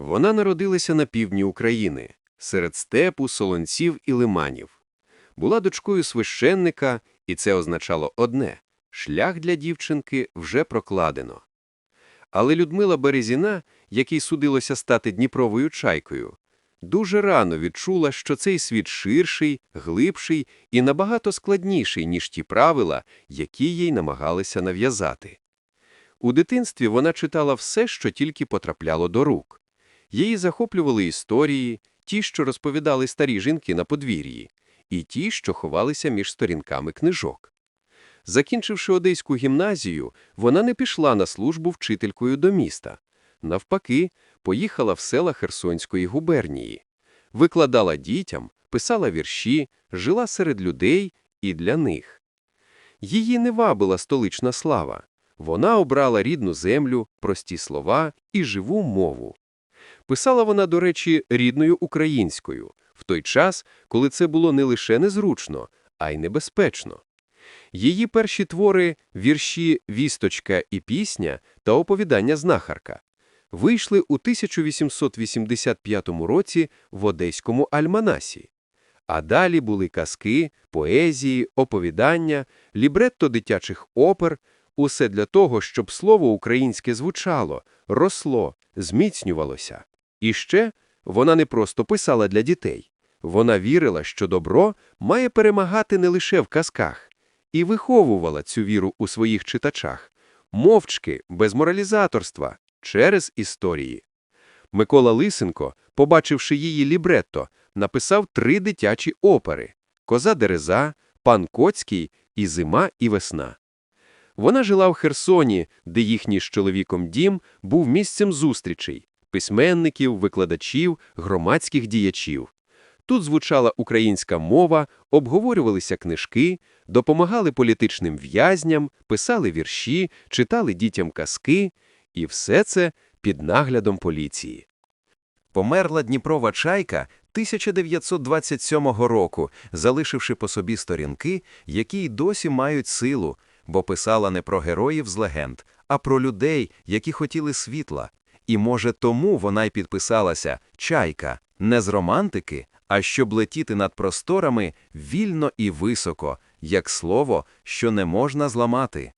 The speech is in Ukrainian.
Вона народилася на півдні України, серед степу, солонців і лиманів. Була дочкою священника, і це означало одне – шлях для дівчинки вже прокладено. Але Людмила Березіна, якій судилося стати Дніпровою чайкою, дуже рано відчула, що цей світ ширший, глибший і набагато складніший, ніж ті правила, які їй намагалися нав'язати. У дитинстві вона читала все, що тільки потрапляло до рук. Її захоплювали історії, ті, що розповідали старі жінки на подвір'ї, і ті, що ховалися між сторінками книжок. Закінчивши Одеську гімназію, вона не пішла на службу вчителькою до міста. Навпаки, поїхала в села Херсонської губернії. Викладала дітям, писала вірші, жила серед людей і для них. Її не вабила столична слава. Вона обрала рідну землю, прості слова і живу мову. Писала вона, до речі, рідною українською, в той час, коли це було не лише незручно, а й небезпечно. Її перші твори – вірші «Вісточка» і «Пісня» та «Оповідання знахарка» вийшли у 1885 році в Одеському альманасі. А далі були казки, поезії, оповідання, лібретто дитячих опер – усе для того, щоб слово українське звучало, росло, зміцнювалося. І ще вона не просто писала для дітей. Вона вірила, що добро має перемагати не лише в казках, і виховувала цю віру у своїх читачах, мовчки, без моралізаторства, через історії. Микола Лисенко, побачивши її лібретто, написав три дитячі опери «Коза Дереза», «Пан Коцький» і «Зима і весна». Вона жила в Херсоні, де їхній з чоловіком дім був місцем зустрічей – письменників, викладачів, громадських діячів. Тут звучала українська мова, обговорювалися книжки, допомагали політичним в'язням, писали вірші, читали дітям казки, і все це під наглядом поліції. Померла Дніпрова чайка 1927 року, залишивши по собі сторінки, які й досі мають силу, бо писала не про героїв з легенд, а про людей, які хотіли світла. І, може, тому вона й підписалася «Чайка» не з романтики, а щоб летіти над просторами вільно і високо, як слово, що не можна зламати.